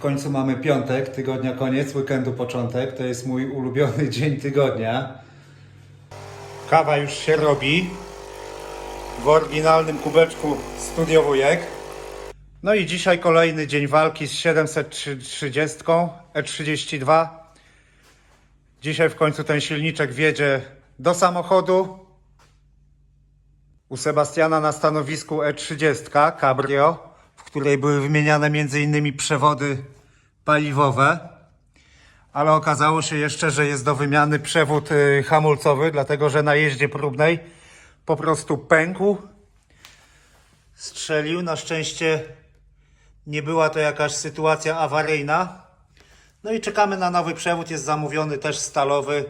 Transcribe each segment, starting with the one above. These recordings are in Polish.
końcu mamy piątek, tygodnia koniec, weekendu początek. To jest mój ulubiony dzień tygodnia. Kawa już się robi. W oryginalnym kubeczku studiowujek. No i dzisiaj kolejny dzień walki z 730 E32. Dzisiaj w końcu ten silniczek wjedzie do samochodu. U Sebastiana na stanowisku E30 Cabrio, w której były wymieniane m.in. przewody paliwowe. Ale okazało się jeszcze, że jest do wymiany przewód y, hamulcowy, dlatego że na jeździe próbnej po prostu pękł. Strzelił. Na szczęście nie była to jakaś sytuacja awaryjna. No i czekamy na nowy przewód. Jest zamówiony też stalowy,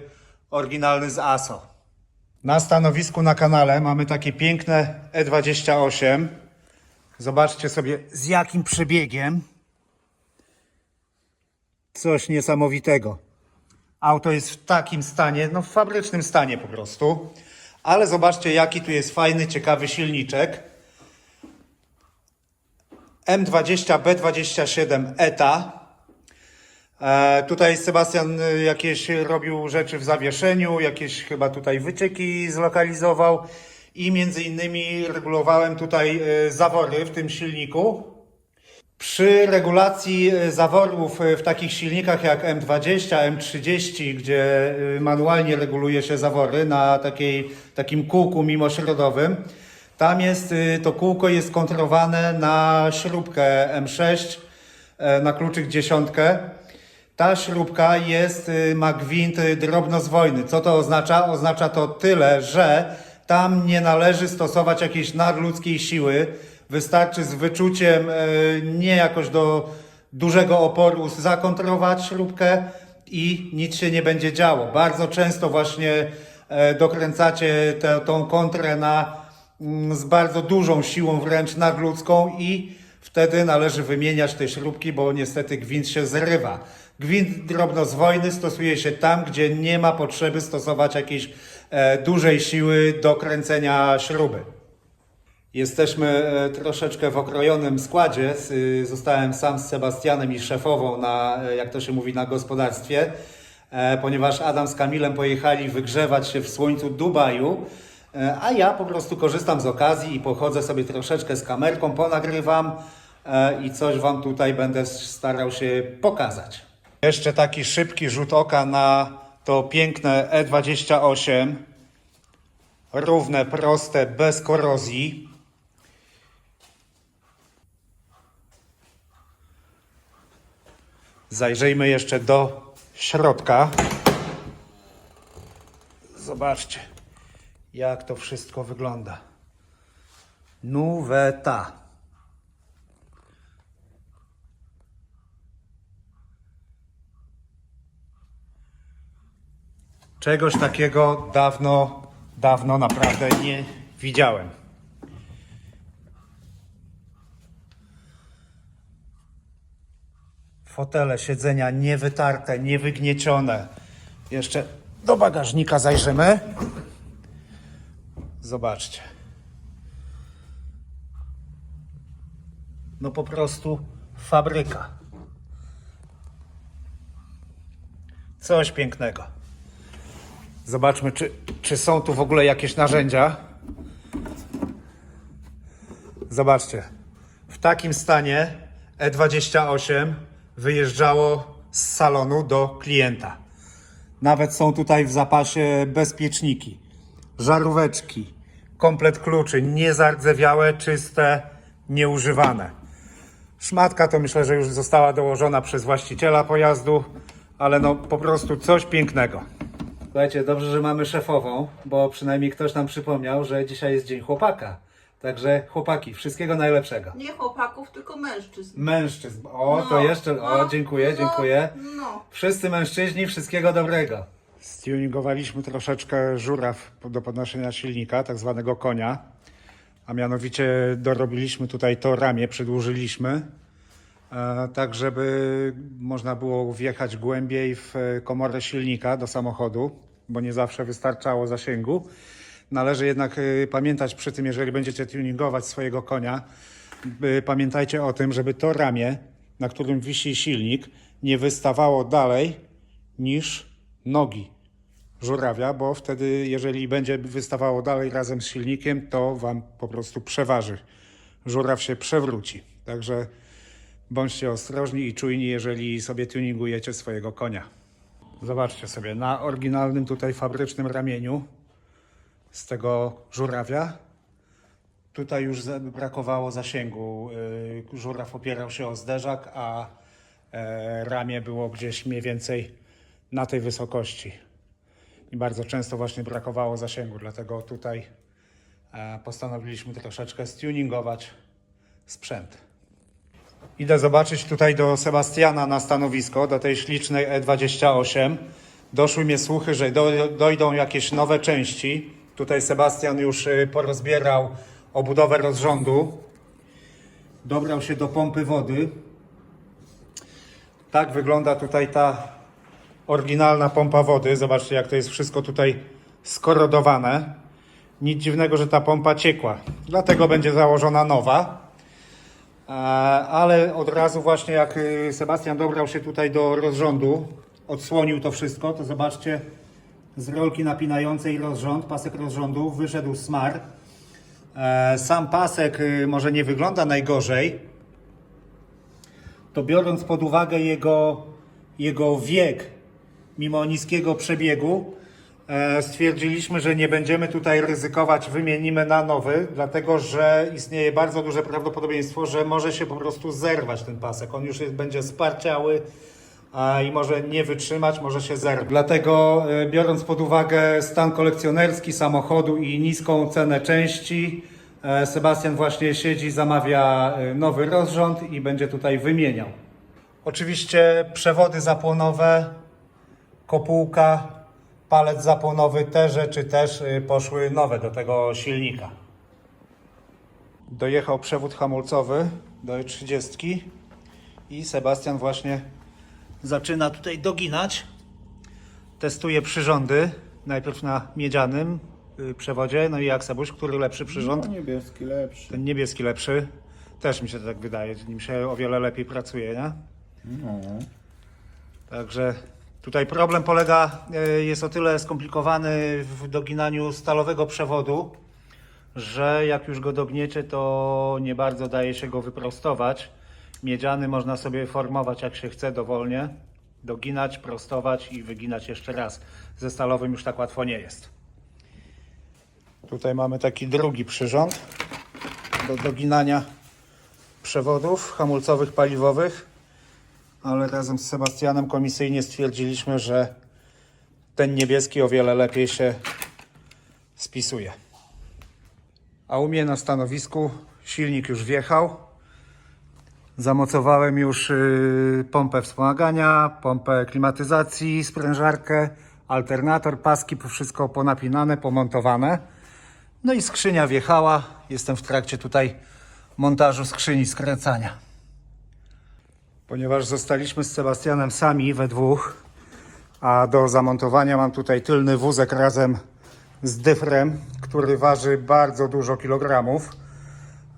oryginalny z ASO. Na stanowisku na kanale mamy takie piękne E28. Zobaczcie sobie z jakim przebiegiem. Coś niesamowitego. Auto jest w takim stanie, no w fabrycznym stanie po prostu. Ale zobaczcie jaki tu jest fajny, ciekawy silniczek. M20B27 ETA. E, tutaj Sebastian y, jakieś robił rzeczy w zawieszeniu, jakieś chyba tutaj wycieki zlokalizował i między innymi regulowałem tutaj y, zawory w tym silniku. Przy regulacji y, zaworów y, w takich silnikach jak M20, M30, gdzie y, manualnie reguluje się zawory na takiej, takim kółku mimośrodowym, tam jest, to kółko jest kontrolowane na śrubkę M6, e, na kluczyk dziesiątkę. Ta śrubka jest, ma gwint drobnozwojny. Co to oznacza? Oznacza to tyle, że tam nie należy stosować jakiejś nadludzkiej siły. Wystarczy z wyczuciem, y, nie jakoś do dużego oporu, zakontrolować śrubkę i nic się nie będzie działo. Bardzo często właśnie e, dokręcacie tę, tą kontrę na, mm, z bardzo dużą siłą, wręcz nadludzką i wtedy należy wymieniać te śrubki, bo niestety gwint się zrywa. Gwint drobnozwojny stosuje się tam, gdzie nie ma potrzeby stosować jakiejś e, dużej siły do kręcenia śruby. Jesteśmy e, troszeczkę w okrojonym składzie. Y, Zostałem sam z Sebastianem i szefową na, e, jak to się mówi, na gospodarstwie, e, ponieważ Adam z Kamilem pojechali wygrzewać się w słońcu Dubaju, e, a ja po prostu korzystam z okazji i pochodzę sobie troszeczkę z kamerką, ponagrywam e, i coś Wam tutaj będę starał się pokazać. Jeszcze taki szybki rzut oka na to piękne E28. Równe, proste, bez korozji. Zajrzyjmy jeszcze do środka. Zobaczcie, jak to wszystko wygląda. Nuweta. Czegoś takiego dawno, dawno naprawdę nie widziałem. Fotele, siedzenia niewytarte, niewygniecione. Jeszcze do bagażnika zajrzymy. Zobaczcie. No po prostu fabryka. Coś pięknego. Zobaczmy, czy, czy są tu w ogóle jakieś narzędzia. Zobaczcie. W takim stanie E28 wyjeżdżało z salonu do klienta. Nawet są tutaj w zapasie bezpieczniki, żaróweczki, komplet kluczy, niezardzewiałe, czyste, nieużywane. Szmatka to myślę, że już została dołożona przez właściciela pojazdu, ale no po prostu coś pięknego. Słuchajcie, dobrze, że mamy szefową, bo przynajmniej ktoś nam przypomniał, że dzisiaj jest Dzień Chłopaka. Także chłopaki, wszystkiego najlepszego. Nie chłopaków, tylko mężczyzn. Mężczyzn. O, No, to jeszcze. O, no, dziękuję, no, dziękuję. No. Wszyscy mężczyźni, wszystkiego dobrego. Stuningowaliśmy troszeczkę żuraw do podnoszenia silnika, tak zwanego konia. A mianowicie dorobiliśmy tutaj to ramię, przedłużyliśmy, e, tak żeby można było wjechać głębiej w e, komorę silnika do samochodu, bo nie zawsze wystarczało zasięgu. Należy jednak e, pamiętać przy tym, jeżeli będziecie tuningować swojego konia, y, pamiętajcie o tym, żeby to ramię na którym wisi silnik, nie wystawało dalej niż nogi żurawia, bo wtedy, jeżeli będzie wystawało dalej razem z silnikiem, to wam po prostu przeważy. Żuraw się przewróci. Także bądźcie ostrożni i czujni, jeżeli sobie tuningujecie swojego konia. Zobaczcie sobie, na oryginalnym tutaj fabrycznym ramieniu z tego żurawia Tutaj już brakowało zasięgu. Yy, Żuraw opierał się o zderzak, a e, ramię było gdzieś mniej więcej na tej wysokości. I bardzo często właśnie brakowało zasięgu, dlatego tutaj e, postanowiliśmy troszeczkę stuningować sprzęt. Idę zobaczyć tutaj do Sebastiana na stanowisko, do tej ślicznej E28. Doszły mnie słuchy, że do, dojdą jakieś nowe części. Tutaj Sebastian już y, porozbierał obudowę rozrządu. Dobrał się do pompy wody. Tak wygląda tutaj ta oryginalna pompa wody. Zobaczcie, jak to jest wszystko tutaj skorodowane. Nic dziwnego, że ta pompa ciekła. Dlatego będzie założona nowa. E, Ale od razu właśnie jak y, Sebastian dobrał się tutaj do rozrządu, odsłonił to wszystko, to zobaczcie z rolki napinającej rozrząd, pasek rozrządu, wyszedł smar. E, Sam pasek y, może nie wygląda najgorzej, to biorąc pod uwagę jego, jego wiek, mimo niskiego przebiegu, e, stwierdziliśmy, że nie będziemy tutaj ryzykować, wymienimy na nowy, dlatego że istnieje bardzo duże prawdopodobieństwo, że może się po prostu zerwać ten pasek. On już będzie sparciały i może nie wytrzymać, może się zerwać. Dlatego e, biorąc pod uwagę stan kolekcjonerski samochodu i niską cenę części, e, Sebastian właśnie siedzi, zamawia e, nowy rozrząd i będzie tutaj wymieniał. Oczywiście przewody zapłonowe, kopułka, palec zapłonowy, te rzeczy też poszły nowe do tego silnika. Dojechał przewód hamulcowy do E30 i Sebastian właśnie zaczyna tutaj doginać. Testuje przyrządy, najpierw na miedzianym y, przewodzie, no i jak Sebuś, który lepszy przyrząd? No, niebieski lepszy. Ten niebieski lepszy. Też mi się tak wydaje, nim się o wiele lepiej pracuje, nie? No. Także tutaj problem polega, e, jest o tyle skomplikowany w doginaniu stalowego przewodu, że jak już go dogniecie, to nie bardzo daje się go wyprostować. Miedziany można sobie formować jak się chce dowolnie, doginać, prostować i wyginać jeszcze raz. Ze stalowym już tak łatwo nie jest. Tutaj mamy taki drugi przyrząd do doginania przewodów hamulcowych, paliwowych ale razem z Sebastianem komisyjnie stwierdziliśmy, że ten niebieski o wiele lepiej się spisuje. A u mnie na stanowisku silnik już wjechał. Zamocowałem już y, pompę wspomagania, pompę klimatyzacji, sprężarkę, alternator, paski, wszystko ponapinane, pomontowane. No i skrzynia wjechała. Jestem w trakcie tutaj montażu skrzyni skręcania. Ponieważ zostaliśmy z Sebastianem sami we dwóch, a do zamontowania mam tutaj tylny wózek razem z dyfrem, który waży bardzo dużo kilogramów.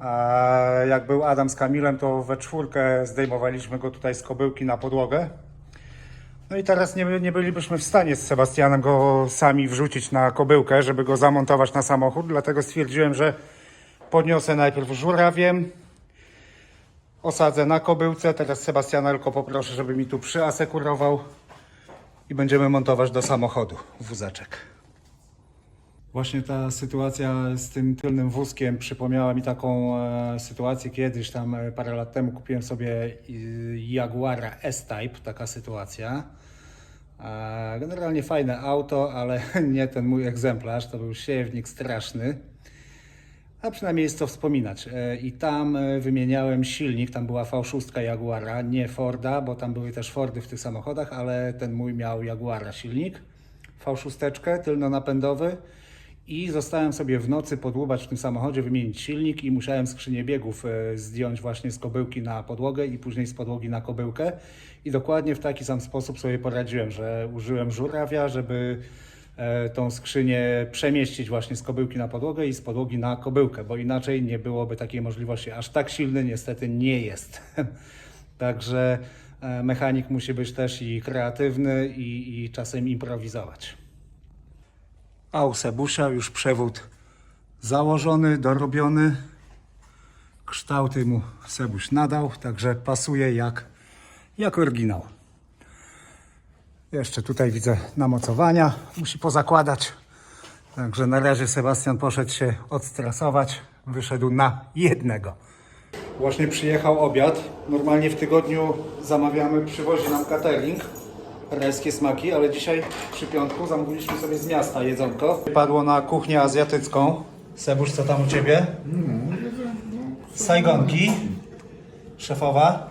A jak był Adam z Kamilem, to we czwórkę zdejmowaliśmy go tutaj z kobyłki na podłogę. No i teraz nie, nie bylibyśmy w stanie z Sebastianem go sami wrzucić na kobyłkę, żeby go zamontować na samochód, dlatego stwierdziłem, że podniosę najpierw żurawiem, osadzę na kobyłce. Teraz Sebastiana tylko poproszę, żeby mi tu przyasekurował i będziemy montować do samochodu wózeczek. Właśnie ta sytuacja z tym tylnym wózkiem przypomniała mi taką e, sytuację kiedyś tam e, parę lat temu kupiłem sobie e, Jaguara S-Type, taka sytuacja. E, generalnie fajne auto, ale nie ten mój egzemplarz, to był siewnik straszny. A przynajmniej jest co wspominać. E, I tam e, wymieniałem silnik, tam była V6 Jaguara, nie Forda, bo tam były też Fordy w tych samochodach, ale ten mój miał Jaguara silnik, V6 tylnonapędowy i zostałem sobie w nocy podłubać w tym samochodzie, wymienić silnik i musiałem skrzynię biegów e, zdjąć właśnie z kobyłki na podłogę i później z podłogi na kobyłkę i dokładnie w taki sam sposób sobie poradziłem, że użyłem żurawia, żeby e, tą skrzynię przemieścić właśnie z kobyłki na podłogę i z podłogi na kobyłkę, bo inaczej nie byłoby takiej możliwości. Aż tak silny niestety nie jest. Także e, mechanik musi być też i kreatywny, i, i czasem improwizować. A u Sebusia już przewód założony, dorobiony. Kształty mu Sebuś nadał, także pasuje jak, jak oryginał. Jeszcze tutaj widzę namocowania, musi pozakładać. Także na razie Sebastian poszedł się odstresować, wyszedł na jednego. Właśnie przyjechał obiad. Normalnie w tygodniu zamawiamy, przywozi nam catering, rajskie smaki, ale dzisiaj przy piątku zamówiliśmy sobie z miasta jedzonko. Padło na kuchnię azjatycką. Sebuś, co tam u Ciebie? Sajgonki. Szefowa?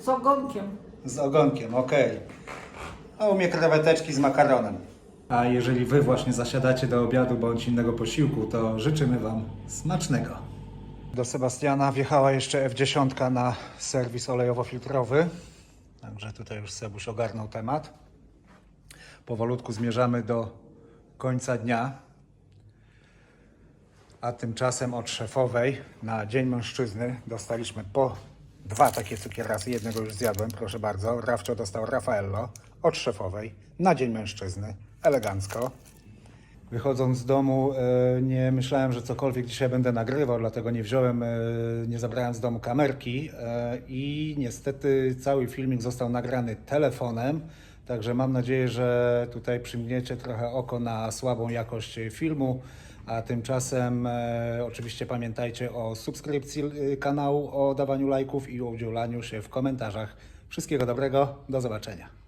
Z ogonkiem. Z ogonkiem, okej. A u mnie kreweteczki z makaronem. A jeżeli Wy właśnie zasiadacie do obiadu bądź innego posiłku, to życzymy Wam smacznego. Do Sebastiana wjechała jeszcze F10 na serwis olejowo-filtrowy. Także tutaj już Sebuś ogarnął temat. Powolutku zmierzamy do końca dnia. A tymczasem od szefowej na Dzień Mężczyzny dostaliśmy po dwa takie cukierasy. Jednego już zjadłem, proszę bardzo. Rafcio dostał Raffaello od szefowej na Dzień Mężczyzny. Elegancko. Wychodząc z domu e, nie myślałem, że cokolwiek dzisiaj będę nagrywał, dlatego nie wziąłem, e, nie zabrałem z domu kamerki e, i niestety cały filmik został nagrany telefonem, także mam nadzieję, że tutaj przymgniecie trochę oko na słabą jakość filmu, a tymczasem oczywiście pamiętajcie o subskrypcji kanału, o dawaniu lajków i o udzielaniu się w komentarzach. Wszystkiego dobrego, do zobaczenia.